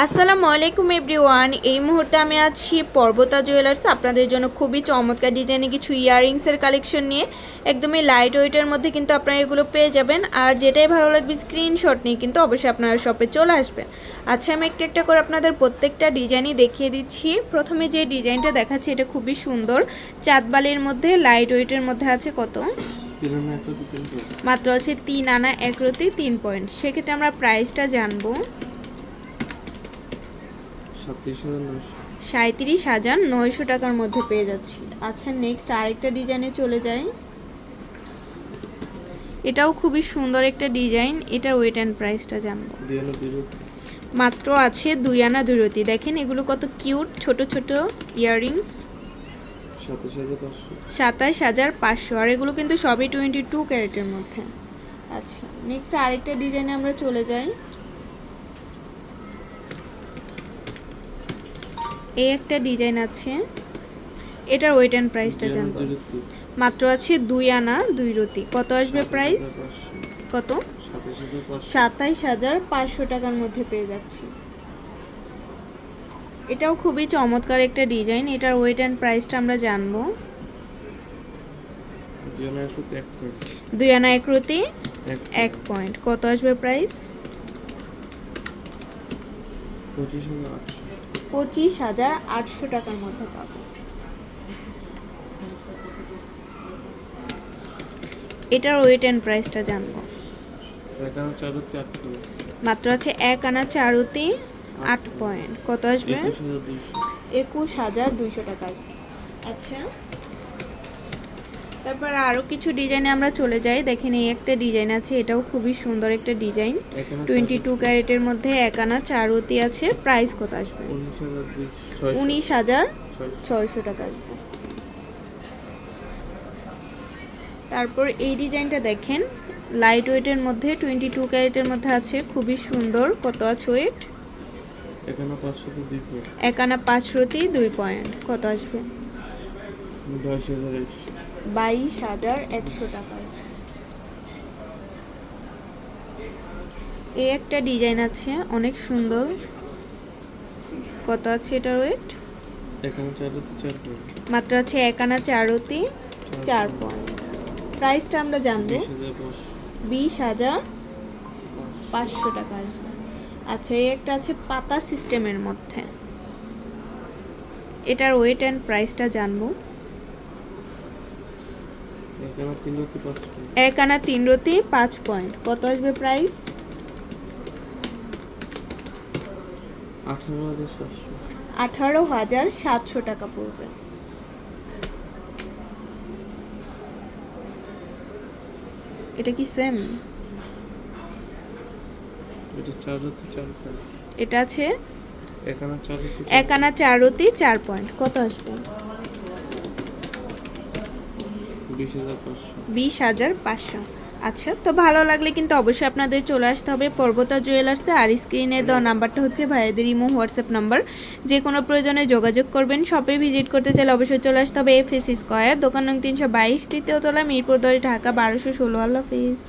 আসসালামু আলাইকুম এভরিওয়ান। এই মুহূর্তে আমি আছি পর্বতা জুয়েলার্স। আপনাদের জন্য খুবই চমৎকার ডিজাইনে কিছু ইয়াররিংসের কালেকশন নিয়ে। একদমই লাইট ওয়েটের মধ্যে কিন্তু আপনারা এগুলো পেয়ে যাবেন। আর যেটাই ভালো লাগবে স্ক্রিনশট নিয়ে কিন্তু অবশ্যই আপনারা শপে চলে আসবেন। আচ্ছা আমি একটা একটা করে আপনাদের প্রত্যেকটা ডিজাইনই দেখিয়ে দিচ্ছি। প্রথমে যে ডিজাইনটা দেখাচ্ছি এটা খুবই সুন্দর। চাঁদবালির মধ্যে লাইট ওয়েটের মধ্যে আছে কত? মাত্র আছে তিন আনা একরতি তিন পয়েন্ট সেক্ষেত্রে আমরা প্রাইসটা জানব। সাঁত্রিশ হাজার নয়শো। টাকার মধ্যে পেয়ে যাচ্ছি। আচ্ছা নেক্সট আরেকটা ডিজাইনে চলে যাই। এটাও খুবই সুন্দর একটা ডিজাইন এটার ওয়েট অ্যান্ড প্রাইসটা জানব। মাত্র আছে দুই আনা দুই রতি দেখেন এগুলো কত কিউট ছোট ছোট ইয়াররিংস সাতাশ হাজার পাঁচশো। আর এগুলো কিন্তু সবই টোয়েন্টি টু ক্যারেটের মধ্যে। আচ্ছা নেক্সট আরেকটা ডিজাইনে আমরা চলে যাই। এই একটা ডিজাইন আছে। এটার ওয়েট অ্যান্ড প্রাইসটা জানব। মাত্র আছে দুই আনা দুই রতি কত আসবে প্রাইস কত? সাতাইশ হাজার পাঁচশো। টাকার মধ্যে পেয়ে যাচ্ছি। এটাও খুবই চমৎকার একটা ডিজাইন। এটার ওয়েট অ্যান্ড প্রাইসটা আমরা জানব। দুই আনা এক রতি এক পয়েন্ট কত আসবে প্রাইস পঁচিশ পঁচিশ হাজার আটশো টাকার মধ্যে পাবো। এটার ওয়েট অ্যান্ড প্রাইসটা জানব। মাত্র আছে এক আনা চারুতি আট পয়েন্ট কত আসবে? একুশ হাজার দুইশো। টাকা আচ্ছা। তারপর আরও কিছু ডিজাইনে আমরা চলে যাই। দেখেন এই একটা ডিজাইন আছে এটাও খুবই সুন্দর একটা ডিজাইন টোয়েন্টি টু ক্যারেটের মধ্যে এক আনা চারুতি আছে প্রাইস কত আসবে? উনিশ হাজার ছয়শো। টাকা আসবে। তারপর এই ডিজাইনটা দেখেন লাইট ওয়েটের মধ্যে টোয়েন্টি টু ক্যারেটের মধ্যে আছে খুবই সুন্দর কত আছে ওয়েট এক আনা পাঁচশো তো দুই পয়েন্ট কত আসবে? বাইশ হাজার একশো। বাইশ হাজার একশো টাকা আসবে। এই একটা ডিজাইন আছে অনেক সুন্দর। কত আছে এটার ওয়েট? মাত্র আছে এক আনা চারতি চার পয়েন্ট প্রাইসটা আমরা জানব বিশ হাজার পাঁচশো বিশ হাজার পাঁচশো টাকা আসবে আচ্ছা এই একটা আছে পাতা সিস্টেমের মধ্যে। এটার ওয়েট অ্যান্ড প্রাইসটা জানব। এক আনা তিন রতি পাঁচ পয়েন্ট। কত আসবে প্রাইস আঠারো হাজার সাতশো। টাকা পড়বে। এটা কি সেম এটা আছে? এক আনা চার রুটি এক আনা চার পয়েন্ট। কত আসবে? বিশ হাজার পাঁচশো। আচ্ছা তো ভালো লাগলে কিন্তু অবশ্যই আপনাদের চলে আসতে হবে পর্বতা জুয়েলার্সে। আর স্ক্রিনে দেওয়া নাম্বারটা হচ্ছে ভাইয়াদের ইমো, হোয়াটসঅ্যাপ নাম্বার। যে কোনো প্রয়োজনে যোগাযোগ করবেন। শপে ভিজিট করতে চাইলে অবশ্যই চলে আসতে হবে এফ এস স্কোয়ার, দোকান নং তিনশো বাইশ, তৃতীয় তলা মিরপুর দশ ঢাকা, বারোশো ষোলো। আল্লাহ হাফিজ।